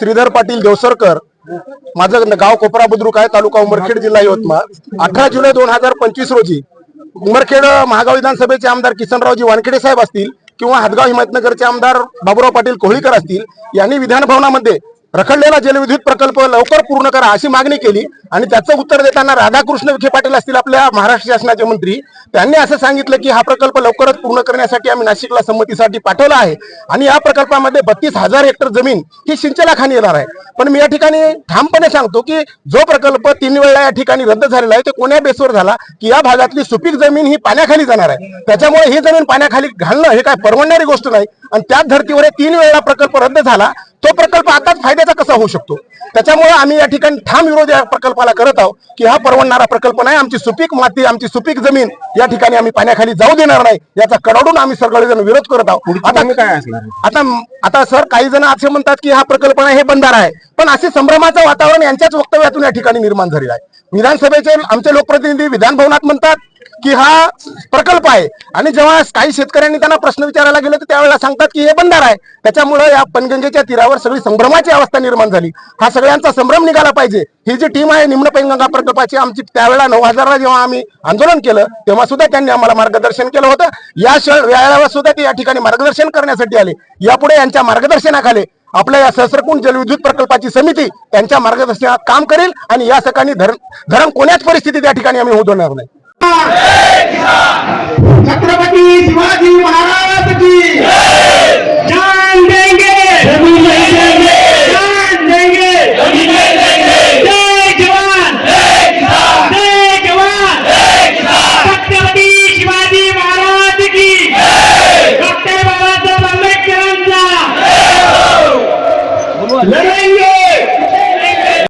श्रीधर पाटील देवसरकर माझं गाव कोपरा बुद्रुक आहे तालुका उमरखेड जिल्हा यवतमाळ. अठरा जुलै दोन हजार पंचवीस रोजी उमरखेड महागाव विधानसभेचे आमदार किसनरावजी वानखेडे साहेब असतील किंवा हदगाव हिमायतनगरचे आमदार बाबुराव पाटील कोहळीकर असतील यांनी विधानभवनामध्ये रखडलेला जलविद्युत प्रकल्प लवकर पूर्ण करा अशी मागणी केली आणि त्याचं उत्तर देताना राधाकृष्ण विखे पाटील असतील आपल्या महाराष्ट्र शासनाचे मंत्री त्यांनी असं सांगितलं की हा प्रकल्प लवकरच पूर्ण करण्यासाठी आम्ही नाशिकला संमतीसाठी पाठवला आहे. आणि या प्रकल्पामध्ये बत्तीस हजार हेक्टर जमीन ही सिंचनाखाली येणार आहे. पण मी या ठिकाणी ठामपणे सांगतो की जो प्रकल्प तीन वेळा या ठिकाणी रद्द झालेला आहे ते कोण्या बेसवर झाला? की या भागातली सुपीक जमीन ही पाण्याखाली जाणार आहे. त्याच्यामुळे ही जमीन पाण्याखाली घालणं हे काय परवडणारी गोष्ट नाही. आणि त्याच धर्तीवर तीन वेळा प्रकल्प रद्द झाला तो प्रकल्प आताच फायद्याचा कसा होऊ शकतो? त्याच्यामुळे आम्ही या ठिकाणी ठाम विरोध या प्रकल्पाला करत आहोत की हा परवडणारा प्रकल्प नाही आमची सुपीक माती आमची सुपीक जमीन या ठिकाणी आम्ही पाण्याखाली जाऊ देणार नाही याचा कडाडून आम्ही सगळेजण विरोध करत आहोत. आता काय असणार आता आता सर काही जण असे म्हणतात की हा प्रकल्प नाही हे बंधारा आहे. पण असे संभ्रमाचं वातावरण यांच्याच वक्तव्यातून या ठिकाणी निर्माण झालेलं आहे. विधानसभेचे आमचे लोकप्रतिनिधी विधान भवनात म्हणतात की हा प्रकल्प आहे. आणि जेव्हा काही शेतकऱ्यांनी त्यांना प्रश्न विचारायला गेले तर त्यावेळेला सांगतात की हे बंधार आहे. त्याच्यामुळे या पनगंगेच्या तीरावर सगळी संभ्रमाची अवस्था निर्माण झाली. हा सगळ्यांचा संभ्रम निघाला पाहिजे. ही जी टीम आहे निम्न पैनगंगा प्रकल्पाची आमची त्यावेळेला नऊ हजारला जेव्हा आम्ही आंदोलन केलं तेव्हा सुद्धा त्यांनी आम्हाला मार्गदर्शन केलं होतं. या वेळेला सुद्धा ते या ठिकाणी मार्गदर्शन करण्यासाठी आले. यापुढे यांच्या मार्गदर्शनाखाली आपल्या या सहस्रकुंड जलविद्युत प्रकल्पाची समिती त्यांच्या मार्गदर्शनात काम करेल. आणि या सकाळी धरण धरण कोण्याच परिस्थितीत या ठिकाणी आम्ही होऊ होणार नाही. छत्रपती शिवाजी महाराज की जान देंगे। जान देंगे। जय जवान। जय जवान। छत्रपती शिवाजी महाराज की। डॉक्टर बाबासाहेब आंबेडकरांचा। लढेंगे